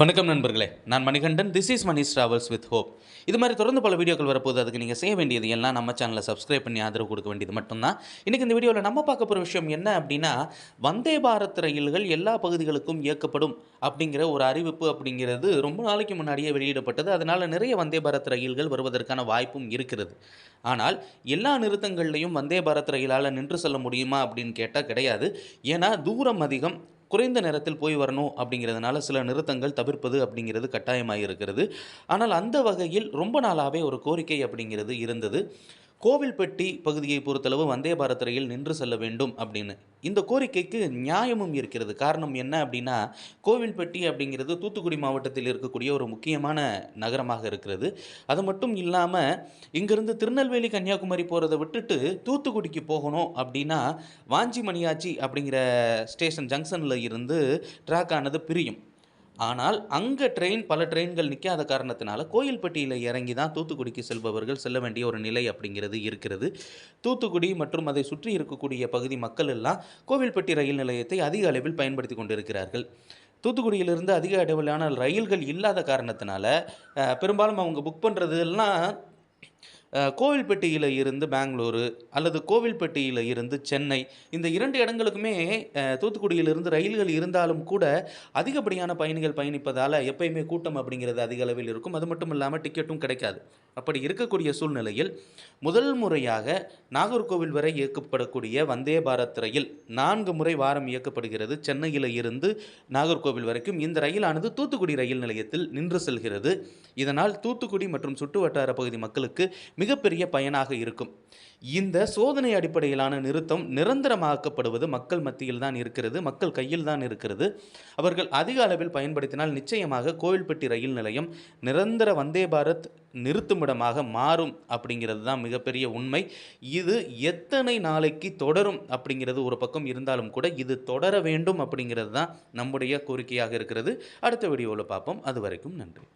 வணக்கம் நண்பர்களே. நான் Manikandan. This is Mani travels with hope இது மாதிரி தொடர்ந்து பல வீடியோக்கள் வரப்போது அதுக்கு நீங்கள் செய்ய வேண்டியது எல்லாம் நம்ம சேனலை சப்ஸ்கிரைப் பண்ணி ஆதரவு கொடுக்க வேண்டியது மட்டும்தான். இன்றைக்கி இந்த வீடியோவில் நம்ம பார்க்க போகிற விஷயம் என்ன அப்படின்னா வந்தே பாரத் ரயில்கள் எல்லா பகுதிகளுக்கும் இயக்கப்படும் அப்படிங்கிற ஒரு அறிவிப்பு அப்படிங்கிறது ரொம்ப நாளைக்கு முன்னாடியே வெளியிடப்பட்டது. அதனால் நிறைய வந்தே பாரத் ரயில்கள் வருவதற்கான வாய்ப்பும் இருக்கிறது. ஆனால் எல்லா நிறுத்தங்கள்லையும் வந்தே பாரத் ரயிலால் நின்று செல்ல முடியுமா அப்படின்னு கேட்டால் கிடையாது. ஏன்னா தூரம் அதிகம் குறைந்த நேரத்தில் போய் வரணும் அப்படிங்கிறதுனால சில நிறுத்தங்கள் தவிர்ப்பது அப்படிங்கிறது கட்டாயமாக இருக்கிறது ஆனால் அந்த வகையில் ரொம்ப நாளாகவே ஒரு கோரிக்கை அப்படிங்கிறது இருந்தது. கோவில்பட்டி பகுதியை பொறுத்தளவு வந்தே பாரத் ரயில் நின்று செல்ல வேண்டும் அப்படின்னு. இந்த கோரிக்கைக்கு நியாயமும் இருக்கிறது. காரணம் என்ன அப்படின்னா கோவில்பட்டி அப்படிங்கிறது தூத்துக்குடி மாவட்டத்தில் இருக்கக்கூடிய ஒரு முக்கியமான நகரமாக இருக்கிறது. அது மட்டும் இல்லாமல் இங்கிருந்து திருநெல்வேலி கன்னியாகுமரி போகிறத விட்டுட்டு தூத்துக்குடிக்கு போகணும் அப்படின்னா வாஞ்சி மணியாச்சி அப்படிங்கிற ஸ்டேஷன் ஜங்ஷனில் இருந்து ட்ராக் ஆனது பிரியும். ஆனால் அங்கே ட்ரெயின் பல ட்ரெயின்கள் நிற்காத காரணத்தினால கோயில்பட்டியில் இறங்கி தான் தூத்துக்குடிக்கு செல்பவர்கள் செல்ல வேண்டிய ஒரு நிலை அப்படிங்கிறது இருக்கிறது. தூத்துக்குடி மற்றும் அதை சுற்றி இருக்கக்கூடிய பகுதி மக்கள் எல்லாம் கோவில்பட்டி ரயில் நிலையத்தை அதிக அளவில் பயன்படுத்தி கொண்டிருக்கிறார்கள். தூத்துக்குடியிலிருந்து அதிக அளவிலான ரயில்கள் இல்லாத காரணத்தினால பெரும்பாலும் அவங்க புக் பண்ணுறதெல்லாம் கோவில்பட்டியில் இருந்து பெங்களூரு அல்லது கோவில்பட்டியில் இருந்து சென்னை இந்த இரண்டு இடங்களுக்குமே தூத்துக்குடியிலிருந்து ரயில்கள் இருந்தாலும் கூட அதிகப்படியான பயணிகள் பயணிப்பதால் எப்பயுமே கூட்டம் அப்படிங்கிறது அதிக அளவில் இருக்கும். அது மட்டும் இல்லாமல் டிக்கெட்டும் கிடைக்காது. அப்படி இருக்கக்கூடிய சூழ்நிலையில் முதல் முறையாக நாகர்கோவில் வரை இயக்கப்படக்கூடிய வந்தே பாரத் ரயில் நான்கு முறை வாரம் இயக்கப்படுகிறது. சென்னையில் இருந்து நாகர்கோவில் வரைக்கும் இந்த ரயிலானது தூத்துக்குடி ரயில் நிலையத்தில் நின்று செல்கிறது. இதனால் தூத்துக்குடி மற்றும் சுற்றுவட்டார பகுதி மக்களுக்கு மிகப்பெரிய பயனாக இருக்கும். இந்த சோதனை அடிப்படையிலான நிறுத்தம் நிரந்தரமாக்கப்படுவது மக்கள் மத்தியில் தான் இருக்கிறது மக்கள் கையில் தான் இருக்கிறது. அவர்கள் அதிக அளவில் பயன்படுத்தினால் நிச்சயமாக கோவில்பட்டி ரயில் நிலையம் நிரந்தர வந்தே பாரத் நிறுத்துமிடமாக மாறும் அப்படிங்கிறது தான் மிகப்பெரிய உண்மை. இது எத்தனை நாளைக்கு தொடரும் அப்படிங்கிறது ஒரு பக்கம் இருந்தாலும் கூட இது தொடர வேண்டும் அப்படிங்கிறது தான் நம்முடைய கோரிக்கையாக இருக்கிறது. அடுத்த வீடியோவில் பார்ப்போம். அது வரைக்கும் நன்றி.